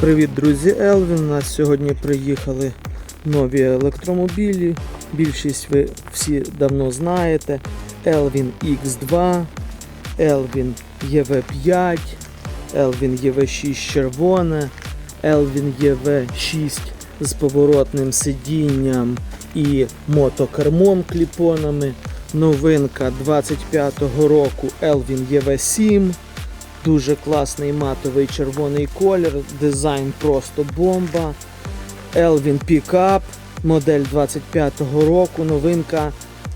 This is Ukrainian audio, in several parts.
Привіт, друзі Елвін. У нас сьогодні приїхали нові електромобілі. Більшість ви всі давно знаєте. Elvin X2, Elvin EV5, Elvin EV6 червоне, Elvin EV6 з поворотним сидінням і мотокермом кліпонами. Новинка 25-го року Elvin EV7. Дуже класний матовий червоний колір, дизайн просто бомба. Elvin Pickup, модель 25-го року, новинка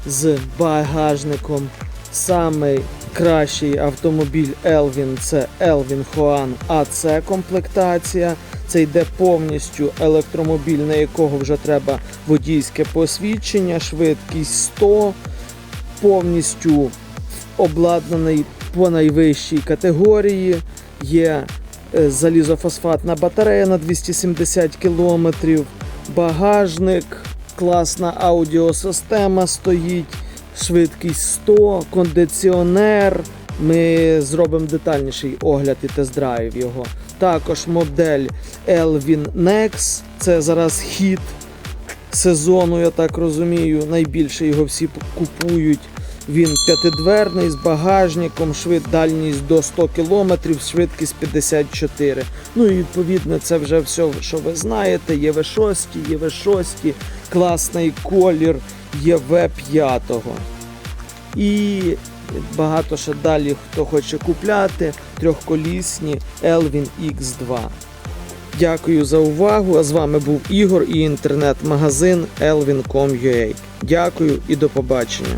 з багажником. Самий кращий автомобіль Elvin це Elvin Hoan AC комплектація. Це йде повністю електромобіль, на якого вже треба водійське посвідчення, швидкість 100, повністю обладнаний по найвищій категорії. Є е, залізофосфатна батарея на 270 км, багажник, класна аудіосистема стоїть, швидкість 100, кондиціонер. Ми зробимо детальніший огляд і тест-драйв його. Також модель Elvin Nex, це зараз хід сезону, я так розумію. Найбільше його всі купують. Він п'ятидверний з багажником, швид дальність до 100 км, швидкість 54. Ну і відповідно це вже все, що ви знаєте. Є В6, є В6, класний колір, є В5. І багато ще далі, хто хоче купляти, трьохколісні Elvin X2. Дякую за увагу. А з вами був Ігор і інтернет-магазин elvin.com.ua. Дякую і до побачення.